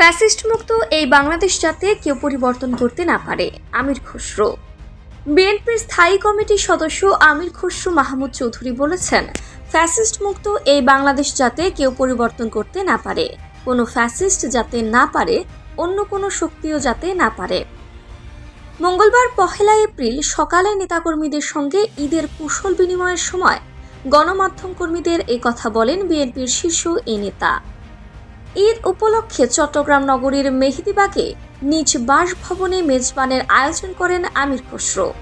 Fascist মুক্ত এই বাংলাদেশ যাতে কেউ পরিবর্তন করতে না পারে, আমির খসরু। বিএনপির স্থায়ী কমিটির সদস্য আমির খসরু মাহমুদ চৌধুরী বলেছেন ফ্যাসিস্ট মুক্ত এই বাংলাদেশ যাতে কেউ পরিবর্তন করতে না পারে, কোনো ফ্যাসিস্ট যাতে না পারে, অন্য কোনো শক্তিও যাতে না পারে। মঙ্গলবার পহেলা এপ্রিল সকালে নেতাকর্মীদের সঙ্গে ঈদের কুশল বিনিময়ের সময় গণমাধ্যম কর্মীদের কথা বলেন বিএনপির শীর্ষ এই নেতা। ঈদ উপলক্ষে চট্টগ্রাম নগরীর মেহেদিবাগে নিজ বাসভবনে মেজবানের আয়োজন করেন আমির খসরু।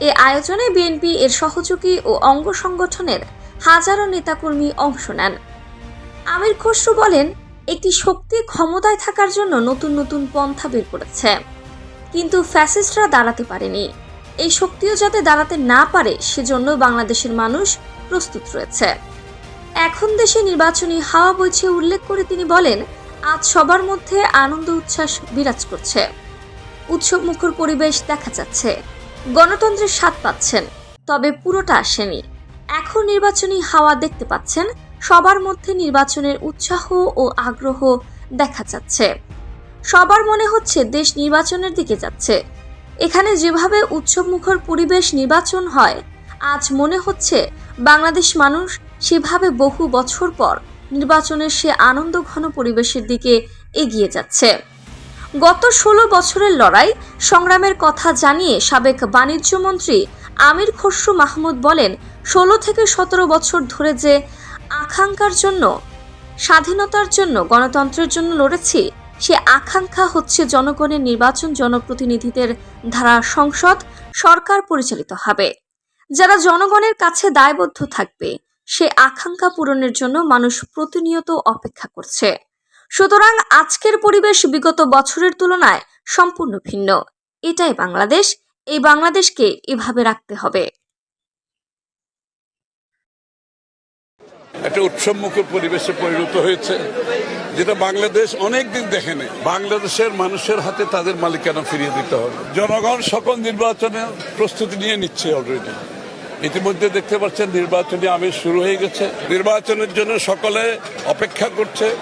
এ আয়োজনে বিএনপি এর সহযোগী ও অঙ্গ সংগঠনের হাজারো নেতাকর্মী অংশ নেন। আমির খসরু বলেন, একটি শক্তি ক্ষমতায় থাকার জন্য নতুন নতুন পন্থা বের করেছে। কিন্তু ফ্যাসিস্টরা দাঁড়াতে পারেনি। এই শক্তিও যাতে দাঁড়াতে না পারে, সেজন্য বাংলাদেশের মানুষ প্রস্তুত রয়েছে। এখন দেশে নির্বাচনী হাওয়া বইছে উল্লেখ করে তিনি বলেন, আজ সবার মধ্যে আনন্দ উচ্ছ্বাস বিরাজ করছে। উৎসব মুখর পরিবেশ দেখা যাচ্ছে। গণতন্ত্রের স্বাদ পাচ্ছেন, তবে পুরোটা আসেনি। এখন নির্বাচনী হাওয়া দেখতে পাচ্ছেন, সবার মধ্যে নির্বাচনের উৎসাহ ও আগ্রহ দেখা যাচ্ছে। সবার মনে হচ্ছে দেশ নির্বাচনের দিকে যাচ্ছে। এখানে যেভাবে উৎসবমুখর পরিবেশ নির্বাচন হয়, আজ মনে হচ্ছে বাংলাদেশ মানুষ সেভাবে বহু বছর পর নির্বাচনের সে আনন্দ ঘন পরিবেশের দিকে এগিয়ে যাচ্ছে। গত ষোলো বছরের লড়াই সংগ্রামের কথা জানিয়ে সাবেক বাণিজ্যমন্ত্রী আমির খসরু মাহমুদ বলেন, ষোলো থেকে সতেরো বছর ধরে যে আকাঙ্ক্ষার জন্য, স্বাধীনতার জন্য, গণতন্ত্রের জন্য লড়েছি, সে আকাঙ্ক্ষা হচ্ছে জনগণের নির্বাচন জনপ্রতিনিধিদের ধারা সংসদ, সরকার পরিচালিত হবে। যারা জনগণের কাছে দায়বদ্ধ থাকবে সে আকাঙ্ক্ষা পূরণের জন্য মানুষ প্রতিনিয়ত অপেক্ষা করছে। সুতরাং আজকের পরিবেশ বিগত বছরের তুলনায় সম্পূর্ণ ভিন্ন। এটাই বাংলাদেশ, এই বাংলাদেশকে এভাবে রাখতে হবে। একটা উৎসবমুখর পরিবেশে পরিণত হয়েছে, যেটা বাংলাদেশ অনেক দিন দেখেনি বাংলাদেশের মানুষের হাতে তাদের মালিকানা ফিরিয়ে দিতে হবে। জনগণ সকল নির্বাচনের প্রস্তুতি নিয়ে নিচ্ছে অলরেডি ইতিমধ্যে দেখতে পাচ্ছেন নির্বাচনী আমি শুরু হয়ে গেছে। নির্বাচনের জন্য সকলে অপেক্ষা করছে।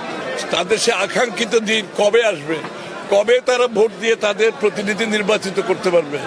তাদের সে আকাঙ্ক্ষিত দিন কবে আসবে? কবে তারা ভোট দিয়ে তাদের প্রতিনিধি নির্বাচিত করতে পারবে?